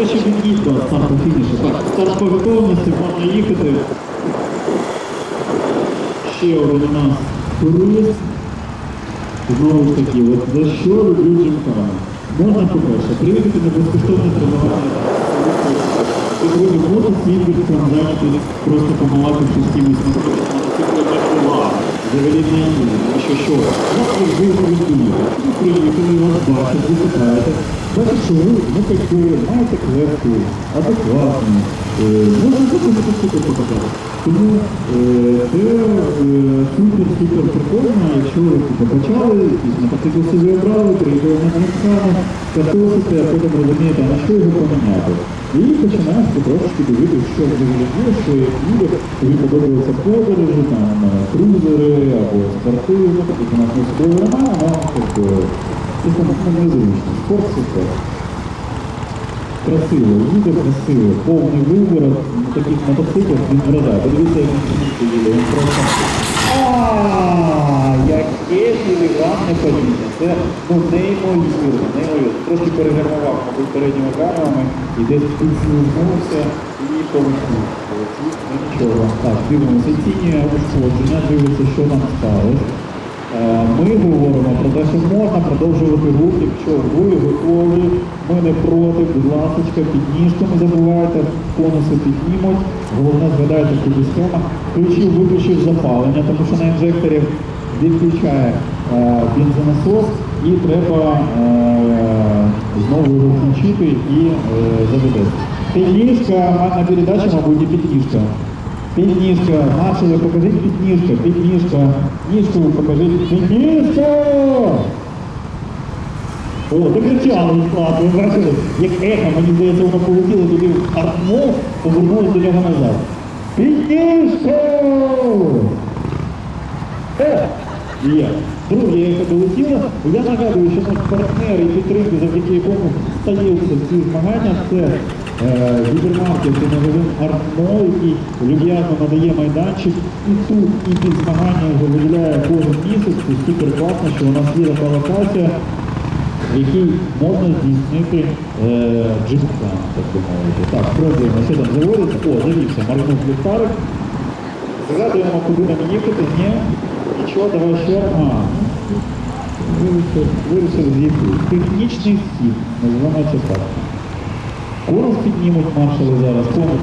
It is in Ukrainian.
те, що від'їзд до старту фінішу. Так, старт по можна їхати. Ще один у нас турист. Знову ж таки, от за що люблю джимками? Можна, по-перше, приїхати на безкоштовне тренування. Сьогодні можна свій там зайняти просто помалакавши з кимось на мотоциклі не. Взагалі не їду, що що. Ну, ви. Ви приїхали, вас бачать, ви питаєте. Ви, ну, кайфує, маєте клепку, адекватну. Е, Можна просто мотоцикл показати. Тому е, це е, супер-супер прикольно, якщо ви типу, почали, якісь мотоцикл собі обрали, приїхали на Донецькану, катосите, а потім розумієте, на що його поміняти. І починаєте трошки дивитися, що взагалі є, що як їде, тобі подобаються подорожі, там, крузери або спортивні, так у нас не спортивні немає, але тобто, це там незручно. Спорт це спорт. Красиво, їде красиво, повний вибір таких мотоциклах він вражає. Подивіться, як він їде, він просто... Ааа, яке філігранне падіння. Це ну, неймовірно, неймовірно. Трошки перегармував, мабуть, передніми камерами і десь підслизнувся і полетів. Нічого. Так, дивимося, оцінює ушкодження, дивиться, що нам сталося. Е, Ми говоримо про те, що можна продовжувати рух, якщо ви готові, ми не проти, будь ласка, підніжку не забувайте, конуси піднімуть, головне згадайте куди схема. Включив, виключив запалення, тому що на інжекторі відключає е, бензонасос і треба е, знову його включити і е, заведеться. Підніжка, на передачі, мабуть, і підніжка. Підніжка, нашою покажіть підніжка, підніжка, ніжку покажіть, підніжка! О, докричали слабо, ви бачили, як ехо, мені здається, воно полетіло туди в армов, повернулося до нього назад. Підніжка! Є. Друге, яке долетіло, я нагадую, що наш партнер і підтримки, завдяки якому стаються ці змагання, це е, гіпермаркет і магазин Артмо, який люб'язно надає майданчик і тут, і під змагання його виділяє кожен місяць. Це супер класно, що у нас є така локація, в якій можна здійснити е, джимхан, так би мовити. Так, спробуємо, що там заводиться. О, завівся, моргнув ліхтарик. Згадуємо, куди нам їхати, ні. Нічого, давай ще. А, вирішив, вирішив з'їхати. Технічний схід, називаємо це так. Конус піднімуть маршали зараз. Конус